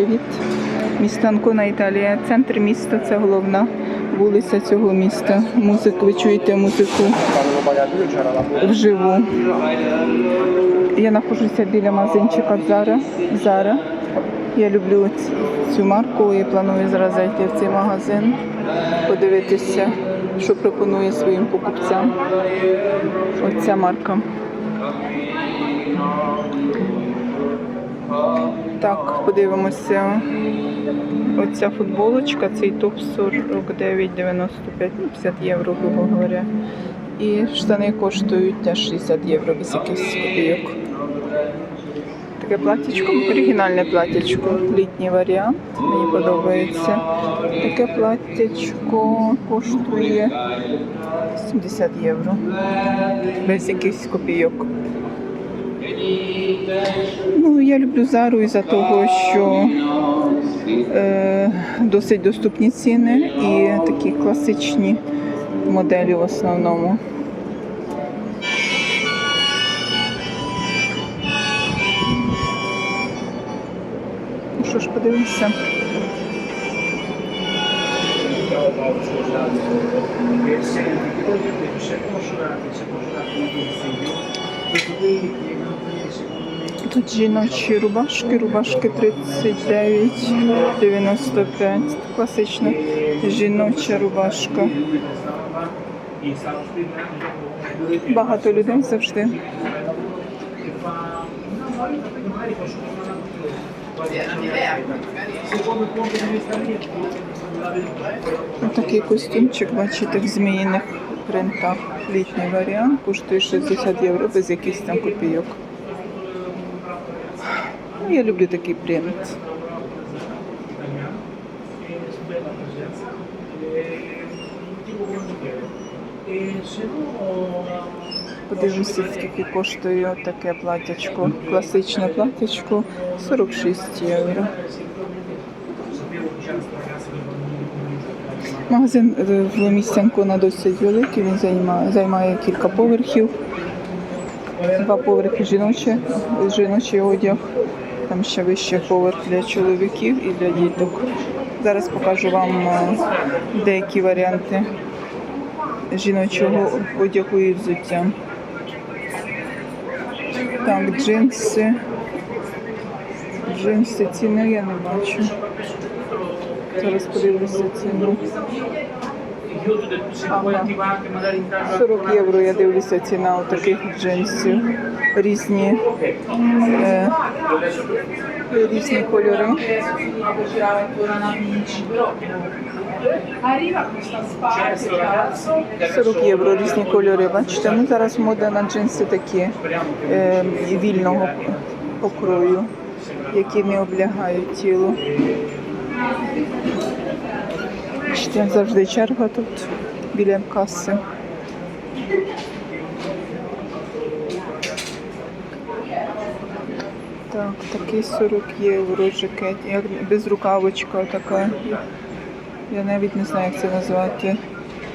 привіт. Місто Анкона, Італія. Центр міста це головна вулиця цього міста. Музик, ви чуєте музику вживу. Я знаходжуся біля магазинчика Зара. Зара. Я люблю цю марку і планую зараз зайти в цей магазин, подивитися, що пропонує своїм покупцям. Оця марка. Так, подивимося. Оця футболочка, цей топ 49,95, ну 50 євро, грубо говоря. І штани коштують теж 60 євро без якихось копійок. Таке платтячко, оригінальне платтячко, літній варіант, мені подобається. Таке платтячко коштує 70 євро. Без якихось копійок. Я люблю Зару із-за того, що е, досить доступні ціни і такі класичні моделі в основному. Ну що ж, подивимося. Тут жіночі рубашки, рубашки 39,95. Класична жіноча рубашка. Багато людей завжди. Такий костюмчик, бачите, в зміїних принтах. Літній варіант коштує 60 євро без якихось там копійок. Я люблю такий принт. Подивимося, скільки коштує таке платячко. Класичне платячко 46 євро. Магазин е, в місті Анкона досить великий, він займає, займає кілька поверхів. Два поверхи жіночі, жіночий одяг. Там ще вище поверх для чоловіків і для діток. Зараз покажу вам е, деякі варіанти жіночого одягу і взуття. Так, джинси. Джинси ціни я не бачу. Зараз подивлюся ціну. Ага. 40 євро я дивлюся ціна у таких джинсів. Різні, е, різні кольори. 40 євро різні кольори. Бачите, ну зараз мода на джинси такі е, вільного покрою, які не облягають тіло. Бачите, завжди черга тут біля каси. Так, такий 40 євро жакет. Як безрукавочка така. Я навіть не знаю, як це назвати.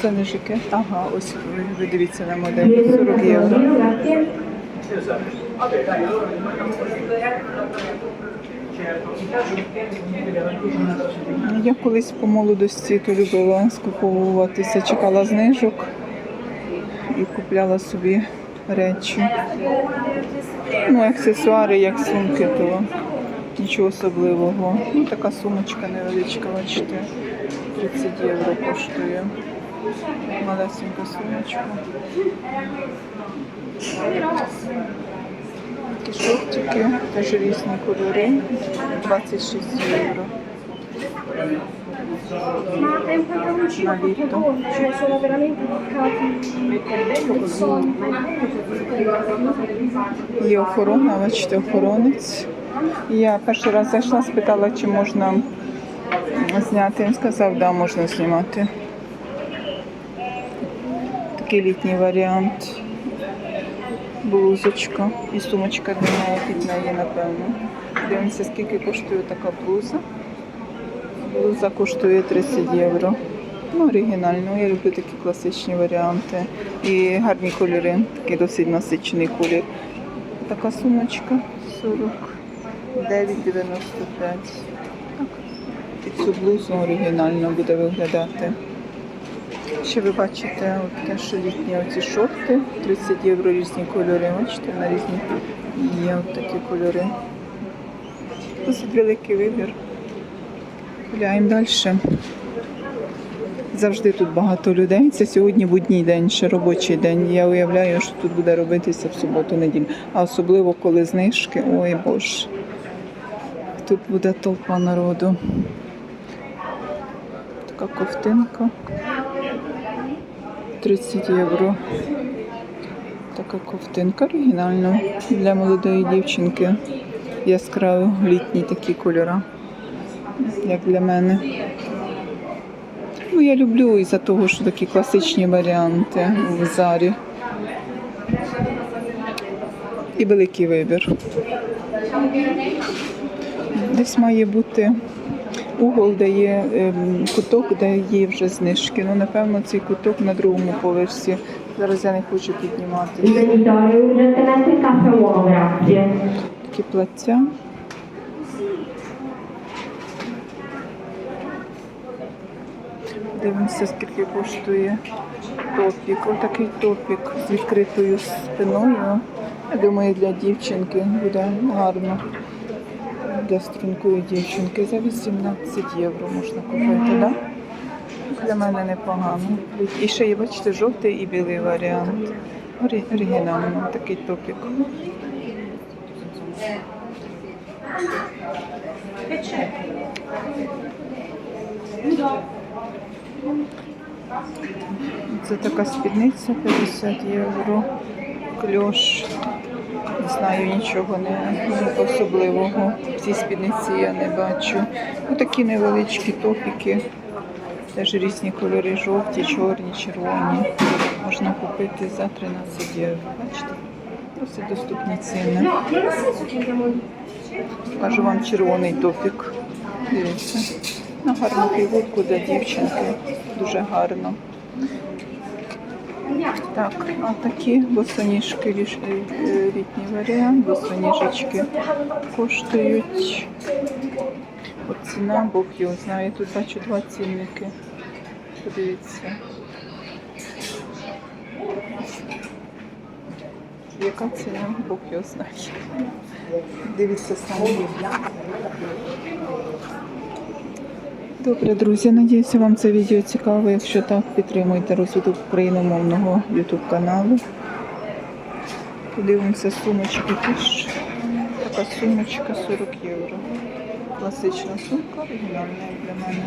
Це не жакет. Ага, ось ви, дивіться на модель. 40 євро. Я колись по молодості то любила скуповуватися, чекала знижок і купляла собі речі. Ну, аксесуари, як сумки, то нічого особливого. Ну, така сумочка невеличка, бачите, 30 євро коштує. Малесенька сумочка. Такі шортики, теж різні кольори, 26 євро. ma un pantaloncino proprio dolce, sono veramente toccati. Є охорона, бачите, охоронець. Я перший раз зайшла, спитала, чи можна зняти. Він сказав, да, можна знімати. Такий літній варіант. Блузочка і сумочка для неї під неї, напевно. Дивимося, скільки коштує така блуза. Блуза коштує 30 євро. Ну, оригінально, я люблю такі класичні варіанти. І гарні кольори, такий досить насичений колір. Така сумочка 40 9,95. Так. Під цю блузу оригінально буде виглядати. Ще ви бачите от теж літні оці шорти, 30 євро різні кольори. Бачите, на різні є от такі кольори. Досить великий вибір. Гуляємо далі. Завжди тут багато людей. Це сьогодні будній день, ще робочий день. Я уявляю, що тут буде робитися в суботу неділю. А особливо коли знижки. Ой боже. Тут буде толпа народу. Така ковтинка. 30 євро. Така ковтинка оригінальна для молодої дівчинки. Яскраві літні такі кольори, як для мене. Ну, я люблю із-за того, що такі класичні варіанти в зарі. І великий вибір. Десь має бути угол, де є ем, куток, де є вже знижки. Ну, напевно, цей куток на другому поверсі. Зараз я не хочу піднімати. Такі плаття. Дивимося, скільки коштує топік. Отакий топік з відкритою спиною. Я думаю, для дівчинки буде гарно. Для стрункої дівчинки за 18 євро можна купити, так? Для мене непогано. І ще є, бачите, жовтий і білий варіант. Оригінально такий топік. Це така спідниця 50 євро. Кльош. Не знаю нічого не особливого. Цій спідниці я не бачу. Ось такі невеличкі топіки. Теж різні кольори, жовті, чорні, червоні. Можна купити за 13 євро. Бачите? Досить доступні ціни. Покажу вам червоний топік. Дивіться. На гарну фігурку для дівчинки. Дуже гарно. Так, а такі босоніжки е, літній варіант, босоніжечки коштують. От ціна, Бог його знає. Тут бачу два цінники. Подивіться. Яка ціна, Бог його знає. Дивіться самі. Добре, друзі, надіюся, вам це відео цікаво. Якщо так, підтримуйте розвиток україномовного YouTube каналу. Подивимося сумочки теж. Така сумочка 40 євро. Класична сумка, оригінальна для мене.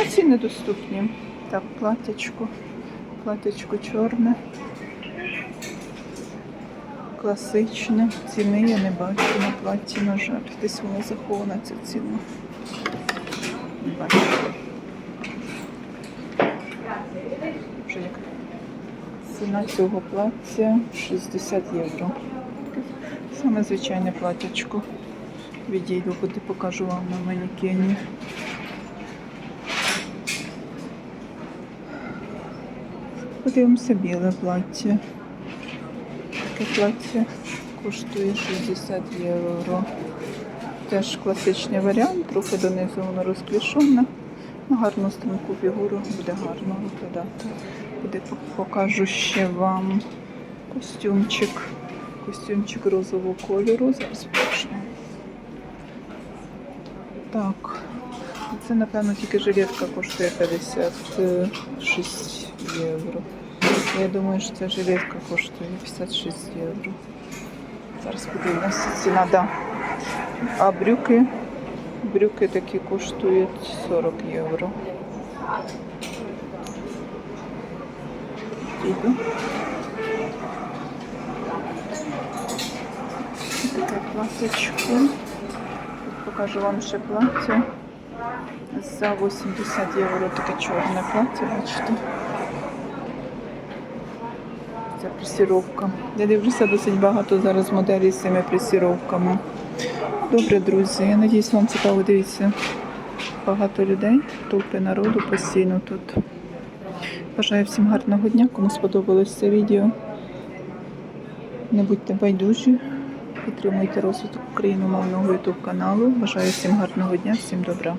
А ціни доступні. Так, платячко. Платячко чорне. Класичне. Ціни я не бачу на платі, на жаль. Десь воно захована ця ціна. Не бачу. Вже як ціна цього плаття 60 євро. Саме звичайне платячко. Відійду, куди покажу вам на манекені. Подивимося біле плаття. Таке плаття коштує 60 євро. Теж класичний варіант, трохи донизу воно розклішене. На гарну струнку фігуру буде гарно виглядати. Буде покажу ще вам костюмчик. Костюмчик розового кольору. Зараз почну. Так. Це, напевно, тільки жилетка коштує 56 євро. Я думаю, що ця жилетка коштує 56 євро. Зараз подивимося ціна, да. А брюки, брюки такі коштують 40 євро. Іду. Таке платочко. Тут покажу вам ще плаття. За 80 євро таке чорне плаття, бачите. Це пресіровка. Я дивлюся досить багато зараз моделей з цими пресіровками. Добре, друзі. Я надіюсь, вам цікаво дивіться. Багато людей, толпи народу постійно тут. Бажаю всім гарного дня. Кому сподобалось це відео. Не будьте байдужі. Підтримуйте розвиток україномовного ютуб каналу. Бажаю всім гарного дня, всім добра.